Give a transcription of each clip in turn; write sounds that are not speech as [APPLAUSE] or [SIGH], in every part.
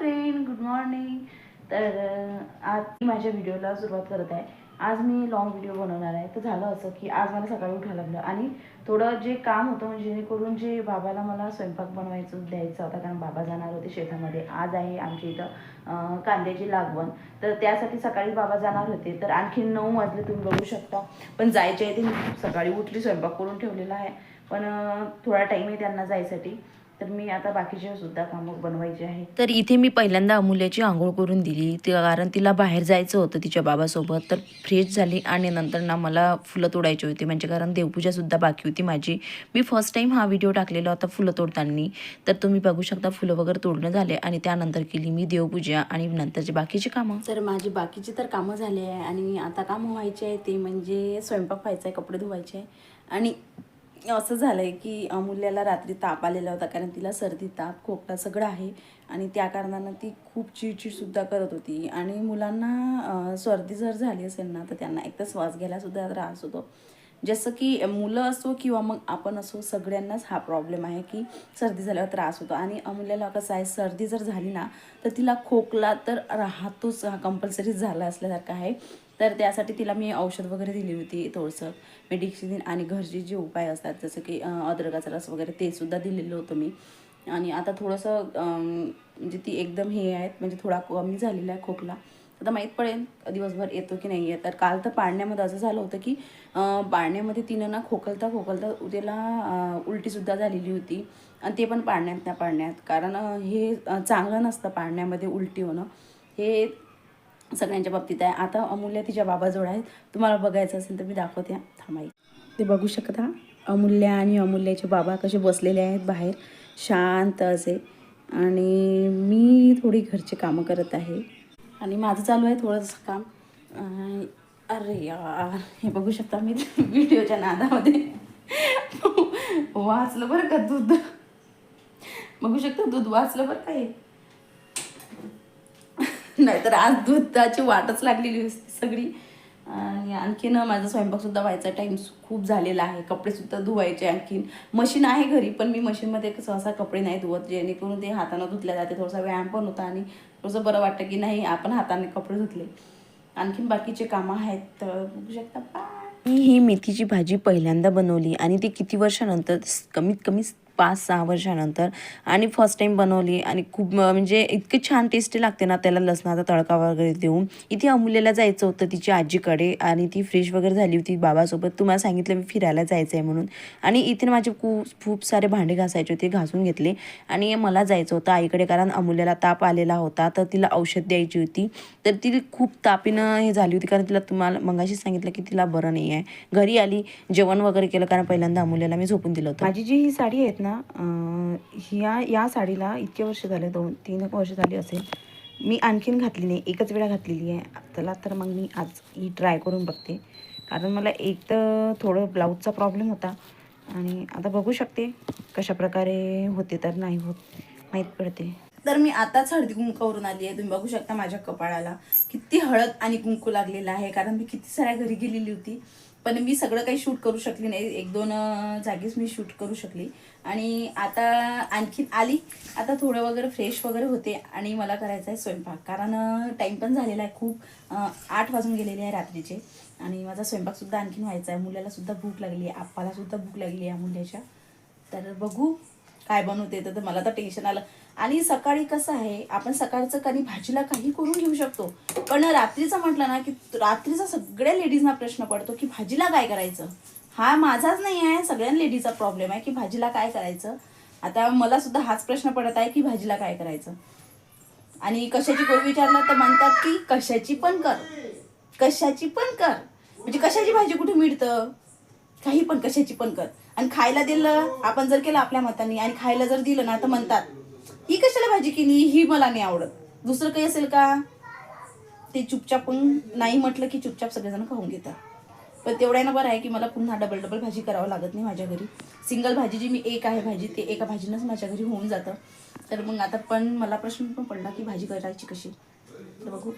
Friend good morning तर आज मी माझ्या व्हिडिओला सुरुवात करत आहे. आज मी लॉंग व्हिडिओ बनवणार आहे. तर झालं असं की आज मला सकाळी उठायला लागलं आणि थोडं जे काम होतं म्हणजे जेणेकरून जे बाबाला मला स्वयंपाक बनवायचं द्यायचा होता कारण बाबा जाणार होते शेतामध्ये. आज आहे आमच्या इथं कांद्याची लागवण तर त्यासाठी सकाळी बाबा जाणार होते. तर आणखी नऊ वाजले तुम्ही बघू शकता. पण जायचे आहे ते मी सकाळी उठली स्वयंपाक करून ठेवलेला आहे. पण थोडा टाईम आहे त्यांना जायसाठी. तर मी आता बाकीचे सुद्धा कामं बनवायचे आहे. तर इथे मी पहिल्यांदा अमूल्याची आंघोळ करून दिली. कारण तिला बाहेर जायचं होतं तिच्या बाबासोबत. तर फ्रेश झाली आणि नंतर ना मला फुलं तोडायची होती. म्हणजे कारण देवपूजासुद्धा बाकी होती माझी. मी फर्स्ट टाईम हा व्हिडिओ टाकलेला होता फुलं तोडताना. तर तुम्ही बघू शकता फुलं वगैरे तोडणं झाले आणि त्यानंतर केली मी देवपूजा आणि नंतरची बाकीची कामं. तर माझी बाकीची तर कामं झाली आहे आणि आता कामं व्हायचे आहे ते म्हणजे स्वयंपाक व्हायचा आहे कपडे धुवायचे आहे. आणि असं झालं आहे की अमूल्याला रात्री ताप आलेला होता कारण तिला सर्दी ताप खोकला सगळं आहे. आणि त्या कारणानं ती खूप चिडचिडसुद्धा करत होती. आणि मुलांना सर्दी जर झाली असेल ना तर त्यांना एक तर श्वास घ्यायलासुद्धा त्रास होतो. जसं की मुलं असो किंवा मग आपण असो सगळ्यांनाच हा प्रॉब्लेम आहे की सर्दी झाल्यावर त्रास होतो. आणि अमूल्याला कसं आहे सर्दी जर झाली ना तर तिला खोकला तर राहतोच हा कंपल्सरी झाला असल्यासारखा आहे. तर त्यासाठी तिला मी औषध वगैरे दिली होती थोडंसं. मेडिसिन आणि घरचे जे उपाय असतात जसं की अद्रकाचा रस वगैरे ते सुद्धा दिलेलं होतं मी. आणि आता थोडंसं म्हणजे ती एकदम हे आहेत म्हणजे थोडा कमी झालेला आहे खोकला. आता माहीत पडेल दिवसभर येतो की नाही आहे तर काल तर पाळण्यामध्ये असं झालं होतं की पाळण्यामध्ये तिनं ना खोकलता खोकलता त्याला उलटीसुद्धा झालेली होती. आणि ते पण पाळण्यात त्या पाळण्यात. कारण हे चांगलं नसतं पाळण्यामध्ये उलटी होणं. हे सगळ्यांच्या बाबतीत आहे. आता अमूल्य तिच्या बाबाजवळ आहे तुम्हाला बघायचं असेल तर मी दाखवते. थांबाई. ते बघू शकता अमूल्य आणि अमूल्याचे बाबा कसे बसलेले आहेत बाहेर. शांत असे. आणि मी थोडी घरचे कामं करत आहे. आणि माझं चालू आहे थोडंसं काम. अरे यार हे बघू शकता मी व्हिडिओच्या नादामध्ये. वाचलं बरं का दूध? बघू शकता दूध वाचलं बरं का हे? नाहीतर आज दुधाची वाटच लागलेली असते सगळी. आणि आणखीन माझा स्वयंपाकसुद्धा व्हायचा टाईम खूप झालेला आहे. कपडेसुद्धा धुवायचे आणखीन. मशीन आहे घरी पण मी मशीनमध्ये सहसा कपडे नाही धुवत जेणेकरून ते हातानं धुतल्या जाते. थोडासा व्यायाम पण होता आणि थोडंसं बरं वाटतं की नाही आपण हाताने कपडे धुतले. आणखीन बाकीचे कामं आहेत तर बघू शकता. मी ही मेथीची भाजी पहिल्यांदा बनवली आणि ती किती वर्षानंतर कमीत कमी पाच सहा वर्षानंतर आणि फर्स्ट टाईम बनवली आणि खूप म- म्हणजे इतके छान टेस्टी लागते ना त्याला लसणाचा तडका वगैरे देऊन. इथे अमूल्याला जायचं होतं तिची आजीकडे आणि ती फ्रेश वगैरे झाली होती बाबासोबत. तुम्हाला सांगितलं मी फिरायला जायचं आहे म्हणून. आणि इथे माझे खूप खूप सारे भांडे घासायचे होते घासून घेतले. आणि मला जायचं होतं आईकडे कारण अमूल्याला ताप आलेला होता तर तिला औषध द्यायची होती. तर ती खूप तापीनं हे झाली होती कारण तिला तुम्हाला मगाशी सांगितलं की तिला बरं नाही आहे घरी आली जेवण वगैरे केलं कारण पहिल्यांदा अमूल्याला मी झोपून दिलं होतं. माझी जी ही साडी आहेत ना ना ह्या या साडीला इतके वर्ष झाले दोन तीन एक वर्ष झाली असेल. मी आणखीन घातली नाही एकच वेळा घातलेली आहे. चला तर मग मी आज ही ट्राय करून बघते. कारण मला एक तर थोडं ब्लाऊजचा प्रॉब्लेम होता. आणि आता बघू शकते कशा प्रकारे होते तर नाही होत माहीत पडते. तर मी आताच हळदी कुंकवरून आली आहे. तुम्ही बघू शकता माझ्या कपाळाला किती हळद आणि कुंकू लागलेला आहे. कारण मी किती साऱ्या घरी गेलेली होती. पण मी सगळं काही शूट करू शकली नाही. एक दोन जागीच मी शूट करू शकली. आणि आता आणखीन आली. आता थोडं वगैरे फ्रेश वगैरे होते आणि मला करायचा आहे स्वयंपाक. कारण टाईम पण झालेला आहे खूप. आठ वाजून गेलेले आहे रात्रीचे. आणि माझा स्वयंपाकसुद्धा आणखीन व्हायचा आहे मुलाला सुद्धा भूक लागली आहे आप्पाला सुद्धा भूक लागली आहे मुल्याच्या तर बघू. काय बनवते तर मला तर टेन्शन आलं. आणि सकाळी कसं आहे आपण सकाळचं कधी भाजीला काही करून घेऊ शकतो. पण रात्रीचं म्हटलं ना की रात्रीचा सगळ्या लेडीजना प्रश्न पडतो की भाजीला काय करायचं? हा माझाच नाही आहे सगळ्या लेडीजचा प्रॉब्लेम आहे की भाजीला काय करायचं? आता मला सुद्धा हाच प्रश्न पडत आहे की भाजीला काय करायचं? आणि कशाची करू विचारलं तर म्हणतात की कशाची पण कर. कशाची पण कर. म्हणजे कशाची भाजी कुठे मिळतं? काही पण कशाची पण कर. आणि खायला दिलं आपण जर केलं आपल्या मताने आणि खायला जर दिलं ना तर म्हणतात ही कशाला भाजी केली? ही मला नाही आवडत. दुसरं काही असेल का? ते चुपचाप पण नाही म्हटलं की चुपचाप सगळेजण खाऊन घेतात. पण तेवढ्यानं बरं आहे की मला पुन्हा डबल डबल भाजी करावं लागत नाही माझ्या घरी. सिंगल भाजी जी मी एक आहे भाजी ते एका भाजीनंच माझ्या घरी होऊन जातं. तर मग आता पण मला प्रश्न पण पडला की भाजी करायची कशी? तर बघू.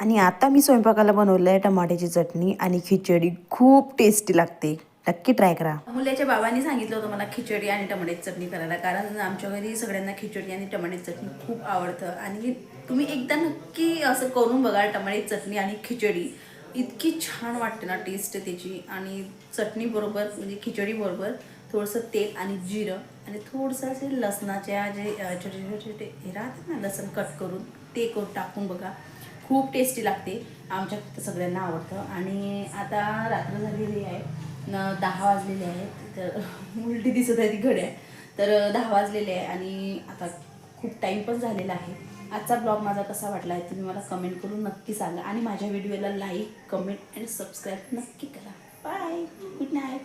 आणि आता मी स्वयंपाकाला बनवलं आहे टमाट्याची चटणी आणि खिचडी. खूप टेस्टी लागते. नक्की ट्राय करा. मुलाच्या बाबांनी सांगितलं होतं मला खिचडी आणि टमाट्याची चटणी करायला. कारण आमच्या घरी सगळ्यांना खिचडी आणि टमाट्याची चटणी खूप आवडतं. आणि तुम्ही एकदा नक्की असं करून बघा टमाट्याची चटणी आणि खिचडी. इतकी छान वाटते ना टेस्ट त्याची. आणि चटणी बरोबर म्हणजे खिचडी बरोबर थोडंसं तेल आणि जिरं आणि थोडंसं असे लसणाच्या जे छोटे छोटे छोटे हे राहतात ना लसण कट करून ते करून टाकून बघा. खूप टेस्टी लागते. आमच्या सगळ्यांना आवडतं. आणि आता रात्र झालेली आहे. न दहा वाजलेले आहेत तर [LAUGHS] उलटी दिसत आहे ती घड्या तर दहा वाजलेले आहे आणि आता खूप टाईम पण झालेला आहे. आजचा ब्लॉग माझा कसा वाटला आहे तुम्ही मला कमेंट करून नक्की सांगा. आणि माझ्या व्हिडिओला लाईक कमेंट आणि सबस्क्राईब नक्की करा. Bye good night